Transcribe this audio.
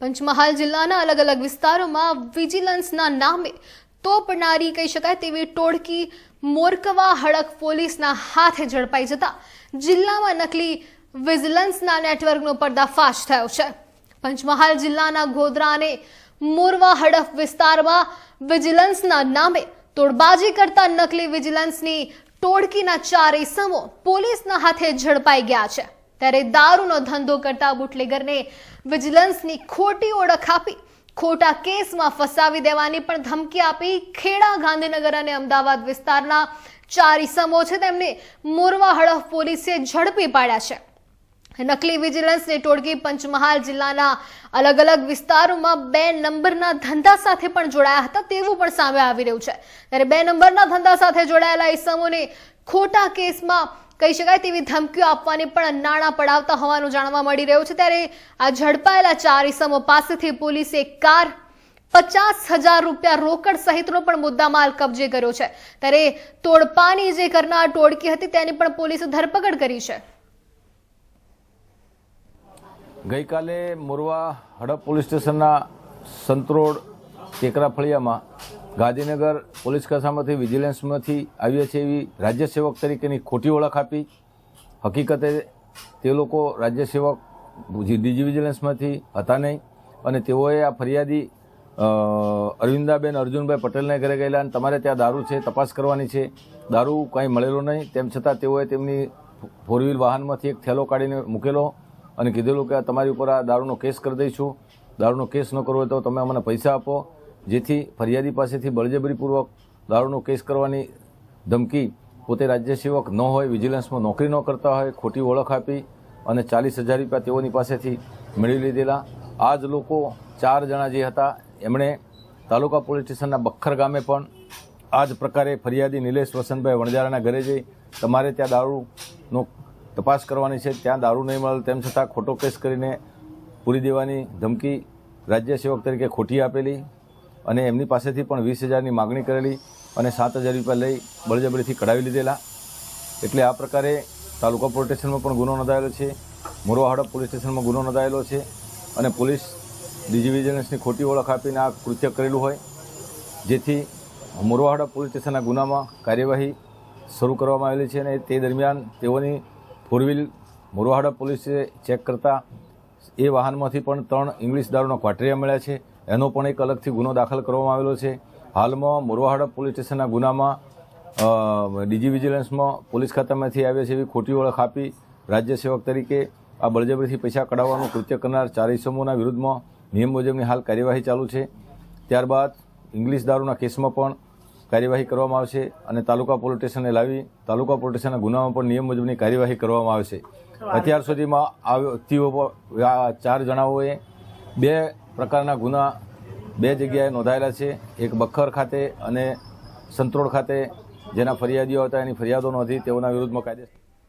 પંચમહાલ જિલ્લાના અલગ અલગ વિસ્તારોમાં વિજિલન્સના નામે તોપનારી કહી શકાય તેવી ટોળકી મોરકવા હડક પોલીસના હાથે ઝડપાઈ જતા જિલ્લામાં નકલી વિજિલન્સના નેટવર્કનો પર્દાફાશ થયો છે. પંચમહાલ જિલ્લાના ગોધરા અને મોરવા હડફ વિસ્તારમાં વિજિલન્સના નામે તોડબાજી કરતા નકલી વિજિલન્સની ટોળકીના ચાર ઇસમો પોલીસના હાથે ઝડપાઈ ગયા છે. ત્યારે દારૂનો ધંધો કરતા બુટલેગરને વિજિલન્સની ખોટી ઓળખ આપી, ખોટા કેસમાં ફસાવી દેવાની પણ ધમકી આપી ખેડા ગાંધીનગર અને અમદાવાદ વિસ્તારના ચાર ઇસમો છે તેમને મોરવા હડફ પોલીસે ઝડપી પાડ્યા છે. નકલી વિજિલન્સની ટોળકી પંચમહાલ જિલ્લાના અલગ અલગ વિસ્તારોમાં બે નંબરના ધંધા સાથે પણ જોડાયા હતા તેવું પણ સામે આવી રહ્યું છે. ત્યારે બે નંબરના ધંધા સાથે જોડાયેલા ઇસમોને ખોટા કેસમાં કહી શકાય તેવી ધમકીઓ આપવાની પણ નાણાં પડાવતા હોવાનું જાણવા મળી રહ્યું છે. ત્યારે આ ઝડપાયેલા ચાર ઇસમો પાસેથી પોલીસે કાર પચાસ હજાર રૂપિયા રોકડ સહિતનો પણ મુદ્દામાલ કબજે કર્યો છે. ત્યારે તોડપાની જે કરનાર ટોળકી હતી તેની પણ પોલીસે ધરપકડ કરી છે. ગઈકાલે મોરવા હડપ પોલીસ સ્ટેશનના સંતરોડ ટેકરા ફળિયામાં ગાંધીનગર પોલીસ કસામાંથી વિજિલન્સમાંથી આવ્યા છે એવી રાજ્ય સેવક તરીકેની ખોટી ઓળખ આપી. હકીકતે તે લોકો રાજ્ય સેવક ડીજી વિજિલન્સમાંથી હતા નહીં અને તેઓએ આ ફરિયાદી અરવિંદાબેન અર્જુનભાઈ પટેલને ઘરે ગયેલા અને તમારે ત્યાં દારૂ છે, તપાસ કરવાની છે. દારૂ કાંઈ મળેલો નહીં. તેમ છતાં તેઓએ તેમની ફોર વ્હીલ વાહનમાંથી એક થેલો કાઢીને મૂકેલો અને કીધેલું કે તમારી ઉપર આ દારૂનો કેસ કરી દઈશું. દારૂનો કેસ ન કરવો હોય તો તમે અમને પૈસા આપો. જેથી ફરિયાદી પાસેથી બળજબરીપૂર્વક દારૂનો કેસ કરવાની ધમકી પોતે રાજ્ય સેવક ન હોય, વિજિલન્સમાં નોકરી ન કરતા હોય, ખોટી ઓળખ આપી અને ચાલીસ હજાર રૂપિયા તેઓની પાસેથી મેળવી લીધેલા. આ જ લોકો ચાર જણા જે હતા, એમણે તાલુકા પોલીસ સ્ટેશનના બખ્ખર ગામે પણ આ જ પ્રકારે ફરિયાદી નિલેશ વસંતભાઈ વણજારાના ઘરે જઈ તમારે ત્યાં દારૂનો તપાસ કરવાની છે. ત્યાં દારૂ નહીં મળે તેમ છતાં ખોટો કેસ કરીને પૂરી દેવાની ધમકી રાજ્ય સેવક તરીકે ખોટી આપેલી. અને એમની પાસેથી પણ વીસ હજારની માગણી કરેલી અને સાત હજાર રૂપિયા લઈ બળજબરીથી કઢાવી લીધેલા. એટલે આ પ્રકારે તાલુકા પોલીસ સ્ટેશનમાં પણ ગુનો નોંધાયેલો છે. મોરવા પોલીસ સ્ટેશનમાં ગુનો નોંધાયેલો છે. અને પોલીસ ડીજી વિજિલન્સની ખોટી ઓળખ આપીને આ કૃત્ય કરેલું હોય. જેથી મોરવા પોલીસ સ્ટેશનના ગુનામાં કાર્યવાહી શરૂ કરવામાં આવેલી છે અને તે દરમિયાન તેઓની ફોર વ્હીલ મોરવા પોલીસે ચેક કરતા એ વાહનમાંથી પણ ત્રણ ઇંગ્લિશ દારૂના ક્વાટરિયા મળ્યા છે. એનો પણ એક અલગથી ગુનો દાખલ કરવામાં આવેલો છે. હાલમાં મોરવાહડપ પોલીસ સ્ટેશનના ગુનામાં ડીજી વિજિલન્સમાં પોલીસ ખાતામાંથી આવ્યા છે એવી ખોટી ઓળખ આપી રાજ્ય સેવક તરીકે આ બળજબરીથી પૈસા કઢાવવાનું કૃત્ય કરનાર ચાર ઇસમોના વિરુદ્ધમાં નિયમ મુજબની હાલ કાર્યવાહી ચાલુ છે. ત્યારબાદ ઇંગ્લિશ દારૂના કેસમાં પણ કાર્યવાહી કરવામાં આવશે અને તાલુકા પોલીસ સ્ટેશને લાવી તાલુકા પોલીસ સ્ટેશનના ગુનામાં પણ નિયમ મુજબની કાર્યવાહી કરવામાં આવશે. અત્યાર સુધીમાં આ વ્યક્તિઓ ચાર જણાઓએ બે પ્રકારના ગુના બે જગ્યાએ નોંધાયેલા છે. એક બખર ખાતે અને સંતરોડ ખાતે જેના ફરિયાદીઓ હતા એની ફરિયાદો નોંધી તેઓના વિરુદ્ધમાં કાયદેસર